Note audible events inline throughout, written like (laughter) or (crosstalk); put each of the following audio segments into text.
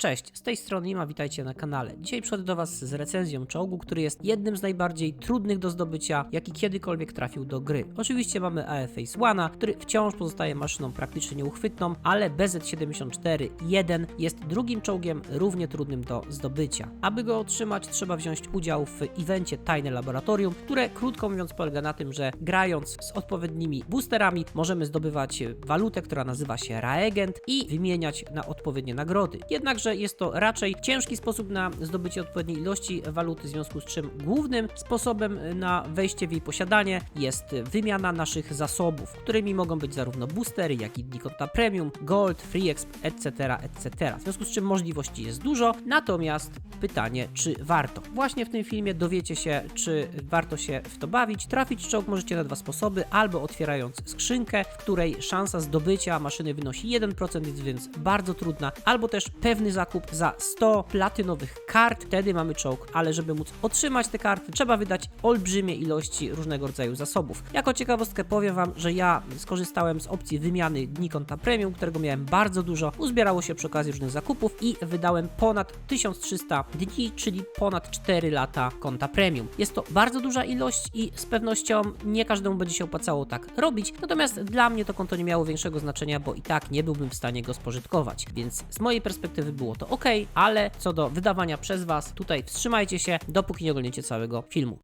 Cześć, z tej strony Ima, witajcie na kanale. Dzisiaj przychodzę do Was z recenzją czołgu, który jest jednym z najbardziej trudnych do zdobycia, jaki kiedykolwiek trafił do gry. Oczywiście mamy AF-Ace One'a, który wciąż pozostaje maszyną praktycznie nieuchwytną, ale BZ-74-1 jest drugim czołgiem równie trudnym do zdobycia. Aby go otrzymać, trzeba wziąć udział w evencie Tajne Laboratorium, które krótko mówiąc polega na tym, że grając z odpowiednimi boosterami możemy zdobywać walutę, która nazywa się Raegent i wymieniać na odpowiednie nagrody. Jednakże jest to raczej ciężki sposób na zdobycie odpowiedniej ilości waluty, w związku z czym głównym sposobem na wejście w jej posiadanie jest wymiana naszych zasobów, którymi mogą być zarówno boostery, jak i Dikonta Premium, Gold, Free Exp, etc., etc. W związku z czym możliwości jest dużo, natomiast pytanie, czy warto? Właśnie w tym filmie dowiecie się, czy warto się w to bawić. Trafić czołg możecie na dwa sposoby, albo otwierając skrzynkę, w której szansa zdobycia maszyny wynosi 1%, jest więc bardzo trudna, albo też pewny zakup za 100 platynowych kart, wtedy mamy czołg, ale żeby móc otrzymać te karty, trzeba wydać olbrzymie ilości różnego rodzaju zasobów. Jako ciekawostkę powiem Wam, że ja skorzystałem z opcji wymiany dni konta premium, którego miałem bardzo dużo, uzbierało się przy okazji różnych zakupów i wydałem ponad 1300 dni, czyli ponad 4 lata konta premium. Jest to bardzo duża ilość i z pewnością nie każdemu będzie się opłacało tak robić, natomiast dla mnie to konto nie miało większego znaczenia, bo i tak nie byłbym w stanie go spożytkować, więc z mojej perspektywy było to ok, ale co do wydawania przez Was, tutaj wstrzymajcie się, dopóki nie oglądacie całego filmu.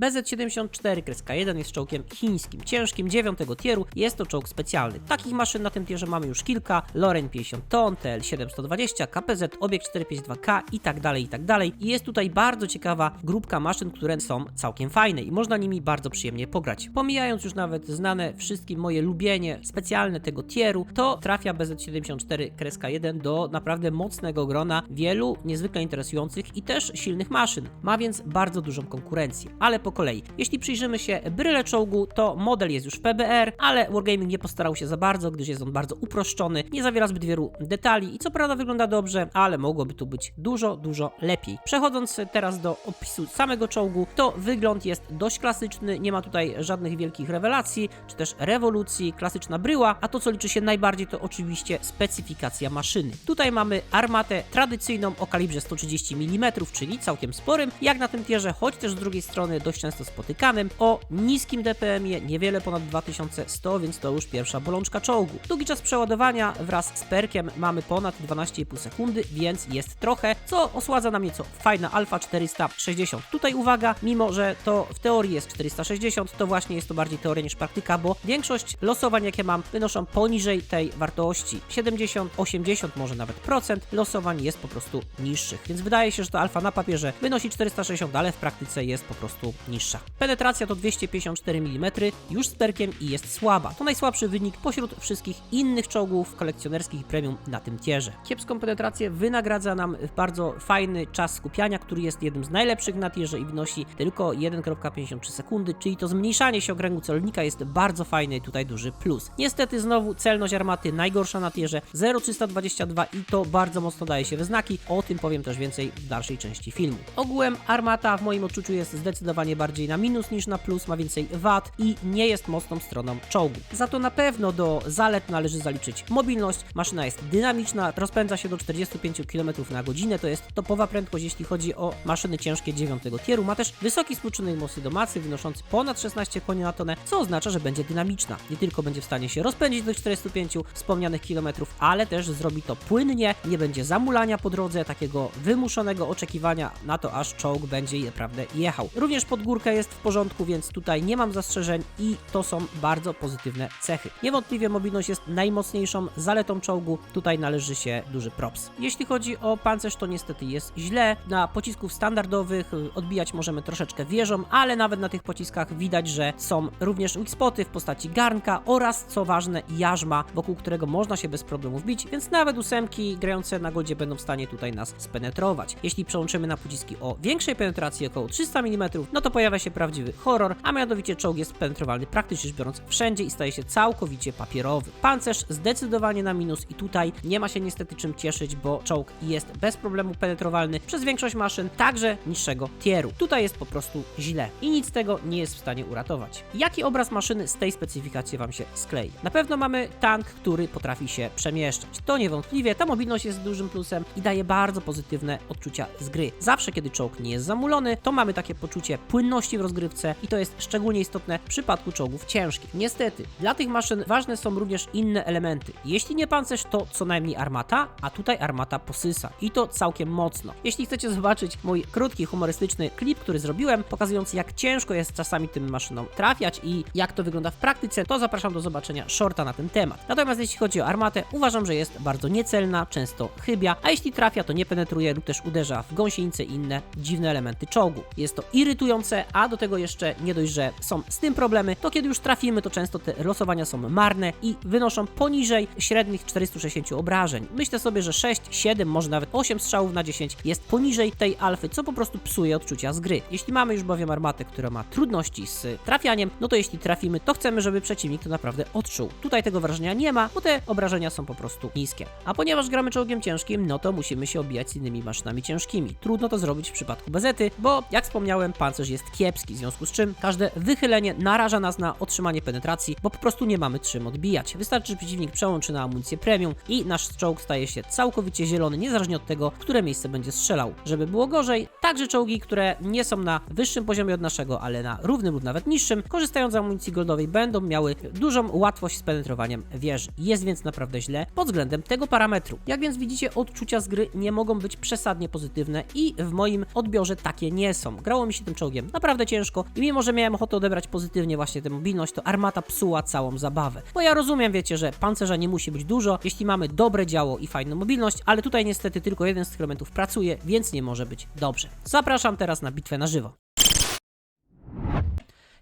BZ-74-1 jest czołgiem chińskim, ciężkim, 9 tieru, jest to czołg specjalny. Takich maszyn na tym tierze mamy już kilka, Loren 50 ton, TL-720, KPZ, Obieg 452K i tak dalej, i tak dalej. I jest tutaj bardzo ciekawa grupka maszyn, które są całkiem fajne i można nimi bardzo przyjemnie pograć. Pomijając już nawet znane wszystkim moje lubienie specjalne tego tieru, to trafia BZ-74-1 do naprawdę mocnego grona wielu niezwykle interesujących i też silnych maszyn. Ma więc bardzo dużą konkurencję, ale po kolei. Jeśli przyjrzymy się bryle czołgu, to model jest już w PBR, ale Wargaming nie postarał się za bardzo, gdyż jest on bardzo uproszczony, nie zawiera zbyt wielu detali i co prawda wygląda dobrze, ale mogłoby tu być dużo, dużo lepiej. Przechodząc teraz do opisu samego czołgu, to wygląd jest dość klasyczny, nie ma tutaj żadnych wielkich rewelacji, czy też rewolucji, klasyczna bryła, a to co liczy się najbardziej to oczywiście specyfikacja maszyny. Tutaj mamy armatę tradycyjną o kalibrze 130 mm, czyli całkiem sporym, jak na tym tierze, choć też z drugiej strony dość często spotykanym, o niskim DPM-ie, niewiele ponad 2100, więc to już pierwsza bolączka czołgu. Długi czas przeładowania wraz z perkiem mamy ponad 12,5 sekundy, więc jest trochę, co osładza nam nieco fajna Alfa 460. Tutaj uwaga, mimo że to w teorii jest 460, to właśnie jest to bardziej teoria niż praktyka, bo większość losowań, jakie mam, wynoszą poniżej tej wartości. 70, 80 może nawet procent losowań jest po prostu niższych, więc wydaje się, że to Alfa na papierze wynosi 460, ale w praktyce jest po prostu niższa. Penetracja to 254 mm, już z perkiem i jest słaba. To najsłabszy wynik pośród wszystkich innych czołgów kolekcjonerskich premium na tym tierze. Kiepską penetrację wynagradza nam bardzo fajny czas skupiania, który jest jednym z najlepszych na tierze i wynosi tylko 1,53 sekundy, czyli to zmniejszanie się okręgu celownika jest bardzo fajny tutaj duży plus. Niestety znowu celność armaty najgorsza na tierze 0,322 i to bardzo mocno daje się we znaki, o tym powiem też więcej w dalszej części filmu. Ogółem armata w moim odczuciu jest zdecydowanie bardziej na minus niż na plus, ma więcej wad i nie jest mocną stroną czołgu. Za to na pewno do zalet należy zaliczyć mobilność. Maszyna jest dynamiczna, rozpędza się do 45 km na godzinę, to jest topowa prędkość, jeśli chodzi o maszyny ciężkie 9 tieru. Ma też wysoki współczynnik mocy do masy, wynoszący ponad 16 koni na tonę, co oznacza, że będzie dynamiczna. Nie tylko będzie w stanie się rozpędzić do 45 wspomnianych kilometrów, ale też zrobi to płynnie, nie będzie zamulania po drodze, takiego wymuszonego oczekiwania na to, aż czołg będzie naprawdę jechał. Również pod górkę jest w porządku, więc tutaj nie mam zastrzeżeń i to są bardzo pozytywne cechy. Niewątpliwie mobilność jest najmocniejszą zaletą czołgu, tutaj należy się duży props. Jeśli chodzi o pancerz, to niestety jest źle. Na pocisków standardowych y, odbijać możemy troszeczkę wieżą, ale nawet na tych pociskach widać, że są również weak spoty w postaci garnka oraz, co ważne, jarzma, wokół którego można się bez problemu wbić, więc nawet ósemki grające na goldzie będą w stanie tutaj nas spenetrować. Jeśli przełączymy na pociski o większej penetracji, około 300 mm, no to to pojawia się prawdziwy horror, a mianowicie czołg jest penetrowalny praktycznie rzecz biorąc wszędzie i staje się całkowicie papierowy. Pancerz zdecydowanie na minus i tutaj nie ma się niestety czym cieszyć, bo czołg jest bez problemu penetrowalny przez większość maszyn, także niższego tieru. Tutaj jest po prostu źle i nic tego nie jest w stanie uratować. Jaki obraz maszyny z tej specyfikacji Wam się sklei? Na pewno mamy tank, który potrafi się przemieszczać. To niewątpliwie, ta mobilność jest dużym plusem i daje bardzo pozytywne odczucia z gry. Zawsze, kiedy czołg nie jest zamulony, to mamy takie poczucie płynności w rozgrywce i to jest szczególnie istotne w przypadku czołgów ciężkich. Niestety, dla tych maszyn ważne są również inne elementy. Jeśli nie pancerz, to co najmniej armata, a tutaj armata posysa i to całkiem mocno. Jeśli chcecie zobaczyć mój krótki, humorystyczny klip, który zrobiłem, pokazujący jak ciężko jest czasami tym maszynom trafiać i jak to wygląda w praktyce, to zapraszam do zobaczenia shorta na ten temat. Natomiast jeśli chodzi o armatę, uważam, że jest bardzo niecelna, często chybia, a jeśli trafia, to nie penetruje lub też uderza w gąsienicę i inne dziwne elementy czołgu. Jest to irytujące, a do tego jeszcze nie dość, że są z tym problemy, to kiedy już trafimy, to często te losowania są marne i wynoszą poniżej średnich 460 obrażeń. Myślę sobie, że 6, 7, może nawet 8 strzałów na 10 jest poniżej tej alfy, co po prostu psuje odczucia z gry. Jeśli mamy już bowiem armatę, która ma trudności z trafianiem, no to jeśli trafimy, to chcemy, żeby przeciwnik to naprawdę odczuł. Tutaj tego wrażenia nie ma, bo te obrażenia są po prostu niskie. A ponieważ gramy czołgiem ciężkim, no to musimy się obijać z innymi maszynami ciężkimi. Trudno to zrobić w przypadku bezety, bo jak wspomniałem, pancerz jest kiepski, w związku z czym każde wychylenie naraża nas na otrzymanie penetracji, bo po prostu nie mamy czym odbijać. Wystarczy, że przeciwnik przełączy na amunicję premium i nasz czołg staje się całkowicie zielony, niezależnie od tego, które miejsce będzie strzelał. Żeby było gorzej, także czołgi, które nie są na wyższym poziomie od naszego, ale na równym lub nawet niższym, korzystając z amunicji goldowej, będą miały dużą łatwość z penetrowaniem wieży. Jest więc naprawdę źle pod względem tego parametru. Jak więc widzicie, odczucia z gry nie mogą być przesadnie pozytywne i w moim odbiorze takie nie są. Grało mi się tym czołgiem naprawdę ciężko i mimo, że miałem ochotę odebrać pozytywnie właśnie tę mobilność, to armata psuła całą zabawę. Bo ja rozumiem, wiecie, że pancerza nie musi być dużo, jeśli mamy dobre działo i fajną mobilność, ale tutaj niestety tylko jeden z tych elementów pracuje, więc nie może być dobrze. Zapraszam teraz na bitwę na żywo.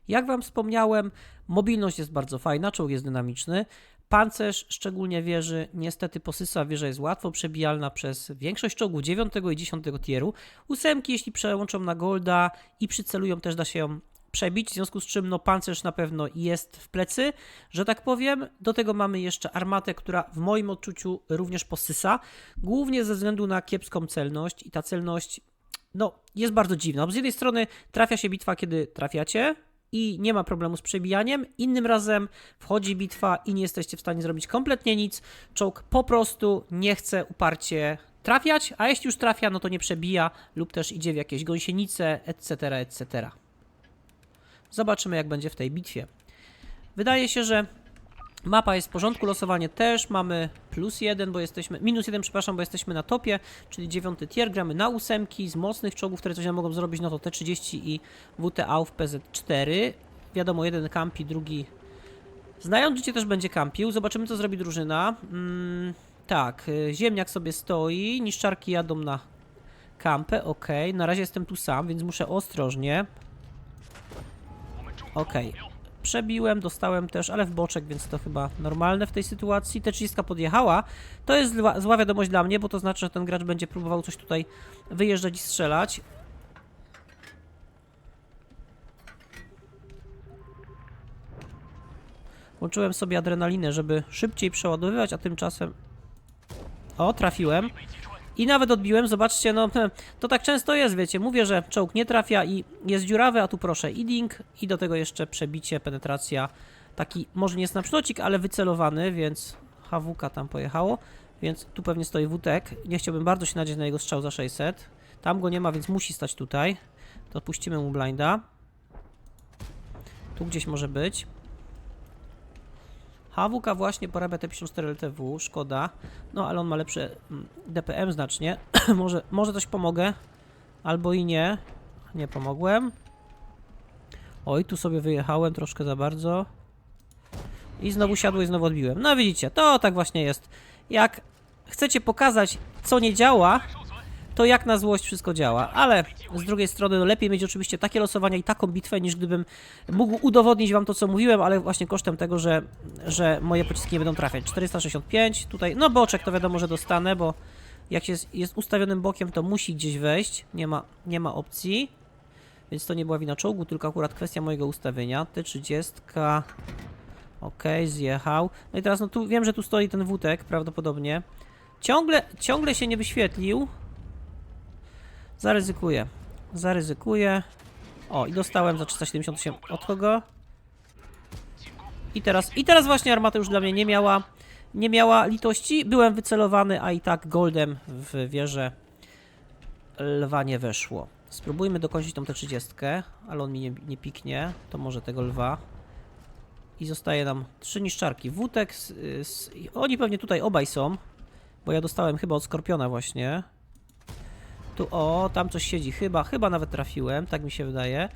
Jak Wam wspomniałem, mobilność jest bardzo fajna, czołg jest dynamiczny. Pancerz, szczególnie wieży, niestety posysa, wieża jest łatwo przebijalna przez większość czołgów 9 i 10 tieru. Ósemki, jeśli przełączą na golda i przycelują, też da się ją przebić, w związku z czym no pancerz na pewno jest w plecy, że tak powiem. Do tego mamy jeszcze armatę, która w moim odczuciu również posysa, głównie ze względu na kiepską celność i ta celność no, jest bardzo dziwna. Bo z jednej strony trafia się bitwa, kiedy trafiacie, i nie ma problemu z przebijaniem. Innym razem wchodzi bitwa i nie jesteście w stanie zrobić kompletnie nic. Czołg po prostu nie chce uparcie trafiać, a jeśli już trafia, no to nie przebija lub też idzie w jakieś gąsienice, etc., etc. Zobaczymy, jak będzie w tej bitwie. Wydaje się, że mapa jest w porządku, losowanie też. Mamy plus jeden, bo jesteśmy, minus jeden, przepraszam, bo jesteśmy na topie, czyli dziewiąty tier. Gramy na ósemki z mocnych czołgów, które coś nam mogą zrobić, no to T30 i WTA w PZ4. Wiadomo, jeden kampi, drugi... Znając życie też będzie kampił. Zobaczymy, co zrobi drużyna. Mm, tak, y, ziemniak sobie stoi, niszczarki jadą na kampę, ok. Na razie jestem tu sam, więc muszę ostrożnie. Okej. Przebiłem, dostałem też, ale w boczek, więc to chyba normalne w tej sytuacji. T30 podjechała. To jest zła, zła wiadomość dla mnie, bo to znaczy, że ten gracz będzie próbował coś tutaj wyjeżdżać i strzelać. Włączyłem sobie adrenalinę, żeby szybciej przeładowywać, a tymczasem... O, trafiłem. I nawet odbiłem, zobaczcie, no (laughs) to tak często jest, wiecie, mówię, że czołg nie trafia i jest dziurawy, a tu proszę eading i do tego jeszcze przebicie, penetracja, taki może nie jest na przylocik, ale wycelowany, więc HWK tam pojechało, więc tu pewnie stoi WTEK, nie chciałbym bardzo się nadzieć na jego strzał za 600, tam go nie ma, więc musi stać tutaj, to puścimy mu blinda, tu gdzieś może być, HWK właśnie porabia T54 LTW, szkoda. No ale on ma lepsze mm, DPM znacznie. (clears throat) może, może coś pomogę. Albo i nie. Nie pomogłem. Oj, tu sobie wyjechałem troszkę za bardzo. I znowu siadło i znowu odbiłem. No widzicie, to tak właśnie jest. Jak chcecie pokazać, co nie działa, to jak na złość wszystko działa. Ale z drugiej strony, no lepiej mieć oczywiście takie losowania i taką bitwę, niż gdybym mógł udowodnić wam to, co mówiłem, ale właśnie kosztem tego, że, że moje pociski nie będą trafiać. 465, tutaj, no boczek to wiadomo, że dostanę, bo jak jest, jest ustawionym bokiem, to musi gdzieś wejść. Nie ma, nie ma opcji. więc to nie była wina czołgu, tylko akurat kwestia mojego ustawienia. T30. Okej, zjechał. No i teraz, no tu wiem, że tu stoi ten wótek prawdopodobnie. Ciągle, ciągle się nie wyświetlił. Zaryzykuję. Zaryzykuję. O, i dostałem za 378 od kogo? I teraz, i teraz właśnie armata już dla mnie nie miała, nie miała litości. Byłem wycelowany, a i tak goldem w wieżę lwa nie weszło. Spróbujmy dokończyć tą T30, ale on mi nie, nie piknie. To może tego lwa. I zostaje nam trzy niszczarki. Wótek, z, z, oni pewnie tutaj obaj są, bo ja dostałem chyba od Skorpiona właśnie. Tu, o, tam coś siedzi, chyba, chyba nawet trafiłem, tak mi się wydaje.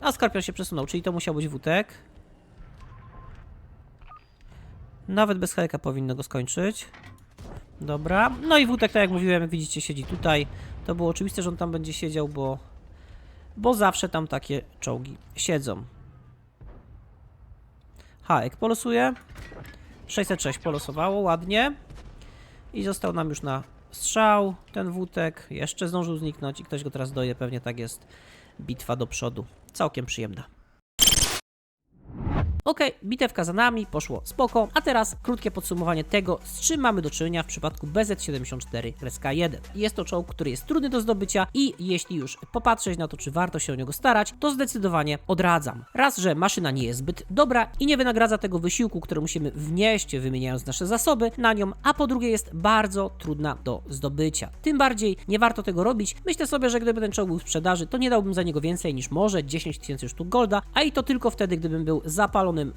A Skorpion się przesunął, czyli to musiał być Wótek. Nawet bez helka powinno go skończyć. Dobra, no i Wótek, tak jak mówiłem, jak widzicie, siedzi tutaj. To było oczywiste, że on tam będzie siedział, bo... Bo zawsze tam takie czołgi siedzą. Haek polosuje. 606 polosowało, ładnie. I został nam już na strzał ten wótek. Jeszcze zdążył zniknąć i ktoś go teraz doje, pewnie tak jest. Bitwa do przodu. Całkiem przyjemna. Okej, bitewka za nami, poszło spoko, a teraz krótkie podsumowanie tego, z czym mamy do czynienia w przypadku BZ-74-1. Jest to czołg, który jest trudny do zdobycia i jeśli już popatrzeć na to, czy warto się o niego starać, to zdecydowanie odradzam. Raz, że maszyna nie jest zbyt dobra i nie wynagradza tego wysiłku, który musimy wnieść, wymieniając nasze zasoby na nią, a po drugie jest bardzo trudna do zdobycia. Tym bardziej nie warto tego robić. Myślę sobie, że gdyby ten czołg był w sprzedaży, to nie dałbym za niego więcej niż może 10 tysięcy sztuk golda, a i to tylko wtedy, gdybym był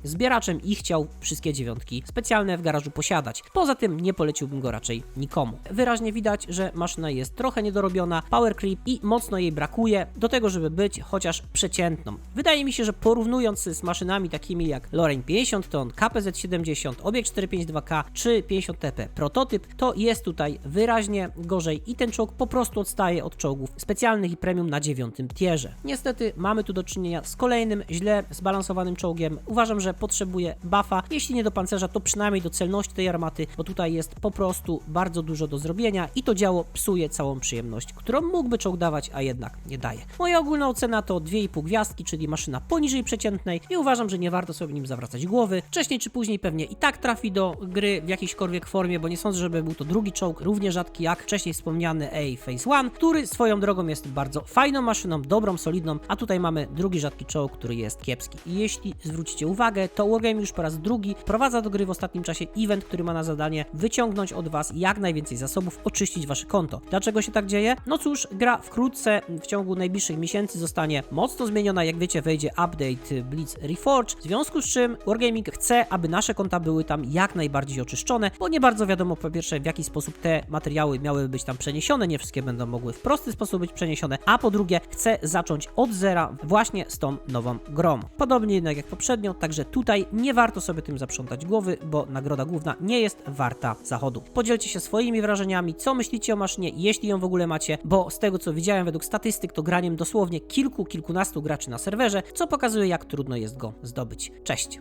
zbieraczem i chciał wszystkie dziewiątki specjalne w garażu posiadać. Poza tym nie poleciłbym go raczej nikomu. Wyraźnie widać, że maszyna jest trochę niedorobiona, power creep i mocno jej brakuje do tego, żeby być chociaż przeciętną. Wydaje mi się, że porównując z maszynami takimi jak Lorraine 50 ton, KPZ-70, Obiekt 452K czy 50TP prototyp, to jest tutaj wyraźnie gorzej i ten czołg po prostu odstaje od czołgów specjalnych i premium na dziewiątym tierze. Niestety mamy tu do czynienia z kolejnym źle zbalansowanym czołgiem. Uważam, że potrzebuje buffa, jeśli nie do pancerza, to przynajmniej do celności tej armaty, bo tutaj jest po prostu bardzo dużo do zrobienia i to działo psuje całą przyjemność, którą mógłby czołg dawać, a jednak nie daje. Moja ogólna ocena to 2,5 gwiazdki, czyli maszyna poniżej przeciętnej i uważam, że nie warto sobie nim zawracać głowy. Wcześniej czy później pewnie i tak trafi do gry w jakiejśkolwiek formie, bo nie sądzę, żeby był to drugi czołg, równie rzadki jak wcześniej wspomniany A Phase One, który swoją drogą jest bardzo fajną maszyną, dobrą, solidną, a tutaj mamy drugi rzadki czołg, który jest kiepski. I jeśli zwrócicie uwagę, to Wargame już po raz drugi wprowadza do gry w ostatnim czasie event, który ma na zadanie wyciągnąć od Was jak najwięcej zasobów, oczyścić Wasze konto. Dlaczego się tak dzieje? No cóż, gra wkrótce, w ciągu najbliższych miesięcy zostanie mocno zmieniona, jak wiecie wejdzie update Blitz Reforge, w związku z czym Wargaming chce, aby nasze konta były tam jak najbardziej oczyszczone, bo nie bardzo wiadomo po pierwsze w jaki sposób te materiały miały być tam przeniesione, nie wszystkie będą mogły w prosty sposób być przeniesione, a po drugie chce zacząć od zera właśnie z tą nową grą. Podobnie jednak jak poprzednio, także tutaj nie warto sobie tym zaprzątać głowy, bo nagroda główna nie jest warta zachodu. Podzielcie się swoimi wrażeniami, co myślicie o maszynie, jeśli ją w ogóle macie, bo z tego co widziałem według statystyk, to graniem dosłownie kilku, kilkunastu graczy na serwerze, co pokazuje jak trudno jest go zdobyć. Cześć!